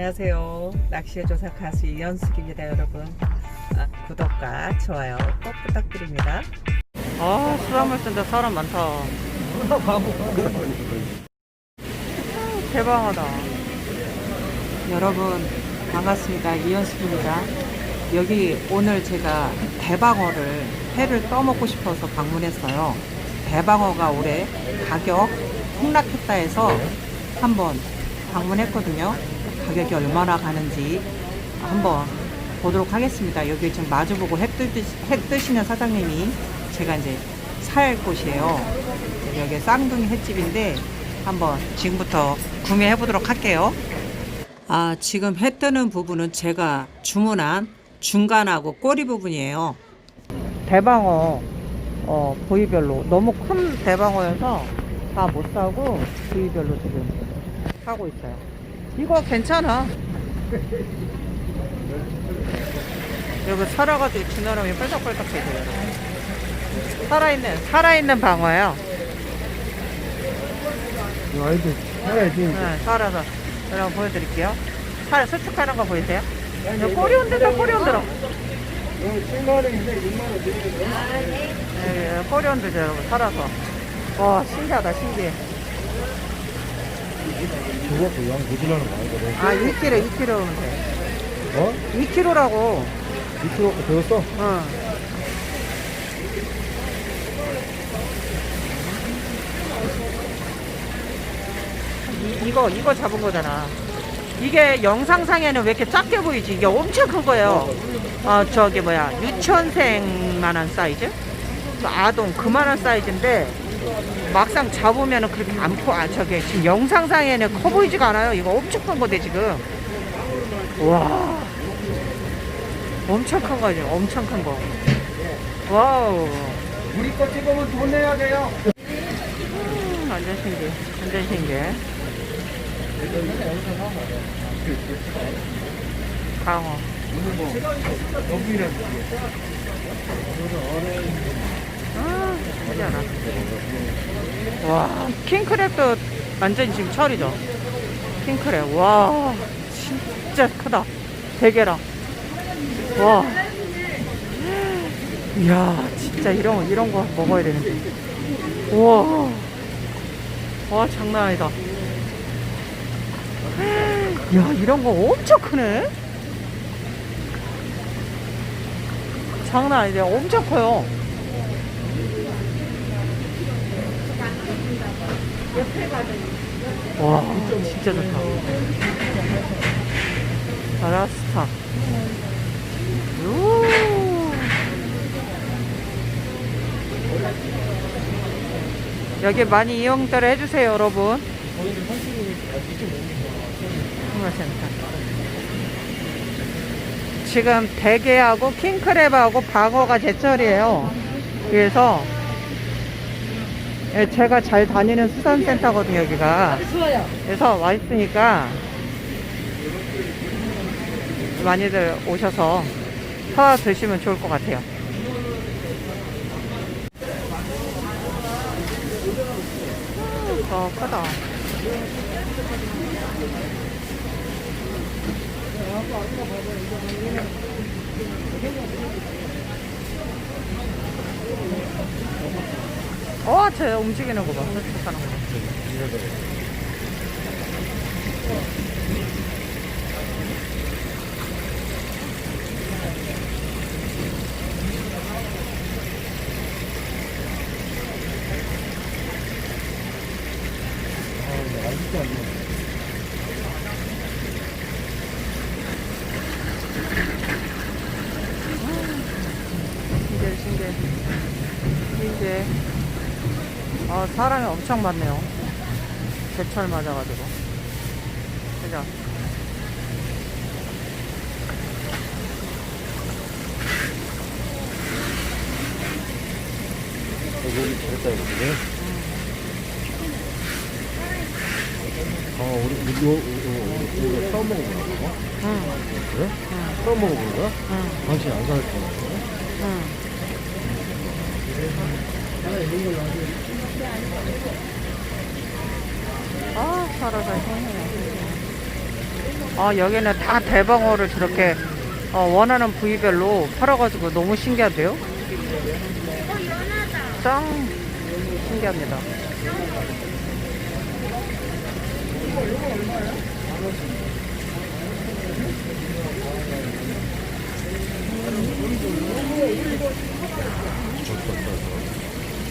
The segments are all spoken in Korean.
안녕하세요. 낚시의 조사 가수 이현숙입니다, 여러분. 아, 구독과 좋아요 꼭 부탁드립니다. 아, 수산물 센터 사람 많다. 아, 대박하다. 여러분, 반갑습니다. 이현숙입니다. 여기 오늘 제가 대방어를 회를 떠먹고 싶어서 방문했어요. 대방어가 올해 가격 폭락했다 해서 한번 방문했거든요. 가격이 얼마나 가는지 한번 보도록 하겠습니다. 여기 지금 마주보고 해 뜨시는 사장님이 제가 이제 살 곳이에요. 여기 쌍둥이 횟집인데 한번 지금부터 구매해 보도록 할게요. 아, 지금 해 뜨는 부분은 제가 주문한 중간하고 꼬리 부분이에요. 대방어 어, 부위별로 너무 큰 대방어여서 다 못 사고 부위별로 지금 하고 있어요. 이거 괜찮아. 여기 살아가지고 지나가면 뻘떡뻘떡해져요. 살아있는 살아있는 방어예요. 아이들 살아야지. 네, 살아서 여러분 보여드릴게요. 살 수축하는 거 보이세요? 여기 꼬리 흔들어 꼬리 흔들어. 오늘 7만원인데 6만원 드리는 거야? 네, 꼬리 흔들죠 여러분 살아서. 와 신기하다 신기해. 저것도 양 고질라는 거 아니거든. 아 2kg 2kg면 돼. 어? 2kg라고. 2kg 들었어? 응. 이, 이거 이거 잡은 거잖아. 이게 영상상에는 왜 이렇게 작게 보이지? 이게 엄청 큰 거예요. 어 저기 뭐야 유치원생만한 사이즈? 아동 그만한 사이즈인데 막상 잡으면은 그렇게 안 커. 아 저게 지금 영상상에는 커 보이지가 않아요. 이거 엄청 큰 거대 지금. 와. 엄청 큰 거죠. 엄청 큰 거. 와우. 우리 거 찍으면 돈 내야 돼요. 음, 완전 신기해. 완전 신기해. 강어. 여기는 아, 신기하다. 와, 킹크랩도 완전 지금 철이죠. 킹크랩. 와, 진짜 크다. 대게랑. 와. 이야, 진짜 이런, 거- 이런 거 먹어야 되는데. 우와. 와, 장난 아니다. 야, 이런 거 엄청 크네? 장난 아니네. 엄청 커요. 와, 진짜 좋다. 아라스타. 요. 여기 많이 이용들 해주세요, 여러분. 지금 대게하고 킹크랩하고 방어가 제철이에요. 그래서 예, 제가 잘 다니는 수산센터거든요, 여기가. 그래서 와 있으니까 많이들 오셔서 사 드시면 좋을 것 같아요. 음, 더 크다. 어, 쟤 움직이는 거 봐. 저쪽 가는 거 봐. 신기해, 신기해. 신기해. 아, 사람이 엄청 많네요. 제철 맞아가지고. 그죠? 여기 잘했다 이거지. 아 우리 우리 요, 요, 요, 요 처음 먹어보는 거? 응, 그래? 응, 처음 먹어보는 거야? 응, 당신 안 살았잖아. 응. 아, 살아서 힘이네. 어, 여기는 다 대방어를 저렇게 어, 원하는 부위별로 팔아가지고 너무 신기한데요? 짱 신기합니다. 어,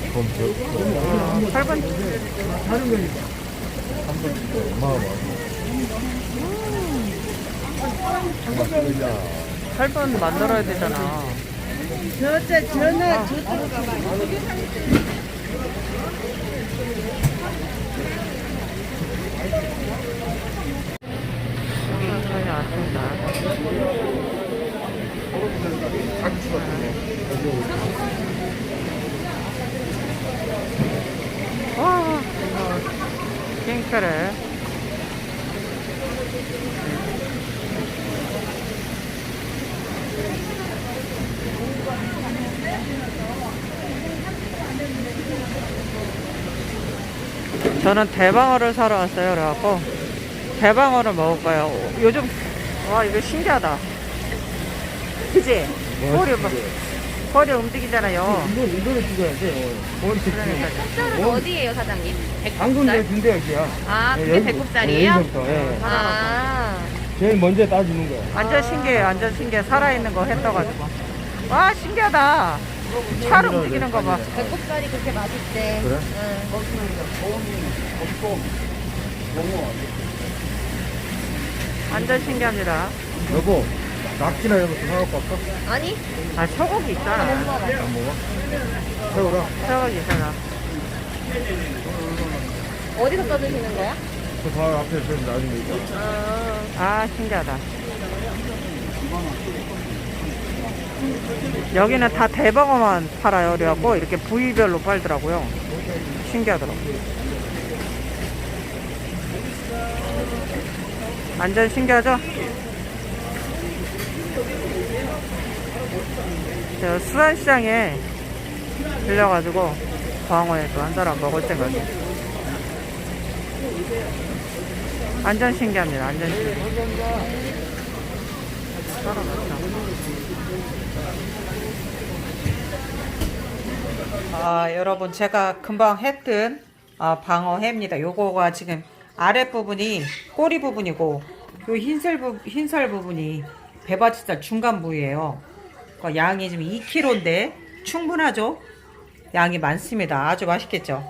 8번 한번 어마어마하고. 맛있겠다. 8번 만들어야 되잖아. 저저 저는 저쪽으로 가봐요. 전혀 왔습니다. 와, 킹크를. 저는 대방어를 사러 왔어요. 그래갖고 대방어를 먹을 거예요. 요즘 와 이거 신기하다. 그지? 꼬리 봐. 꼬리 움직이잖아요. 이거, 이거를 찍어야지. 머리 그러니까 쌀은 어디예요, 사장님? 방금 백국살? 내 준대 여기야. 아, 예, 그게 여기- 백국살이에요? 예, 여기서부터, 예. 아, 제일 먼저 따주는 거야. 완전 신기해. 완전 신기해. 살아있는 거 했어가지고. 와 신기하다. 찰 움직이는 거 봐. 백국살이 그렇게 맛있대. 그래? 응. 완전 신기합니다. 여보, 낙지나 이런 것도 사갖고 왔어? 아니, 아 소고기 있잖아. 안 먹어? 새우랑? 소고기 있잖아. 어디서 떠드시는 거야? 저 바로 앞에 좀 나중에 있어. 아, 아 신기하다. 여기는 다 대방어만 팔아요. 그래갖고 이렇게 부위별로 팔더라고요. 신기하더라고요. 완전 신기하죠? 제가 수산시장에 들려가지고 광어에 또 한 사람 먹을 생각에 완전 신기합니다. 완전 신기해. 아, 여러분 제가 금방 했던 아, 방어회입니다. 요거가 지금 아랫부분이 꼬리 부분이고 요 흰살, 부, 흰살 부분이 배바지살 중간 부위예요. 그러니까 양이 지금 2kg인데 충분하죠? 양이 많습니다. 아주 맛있겠죠?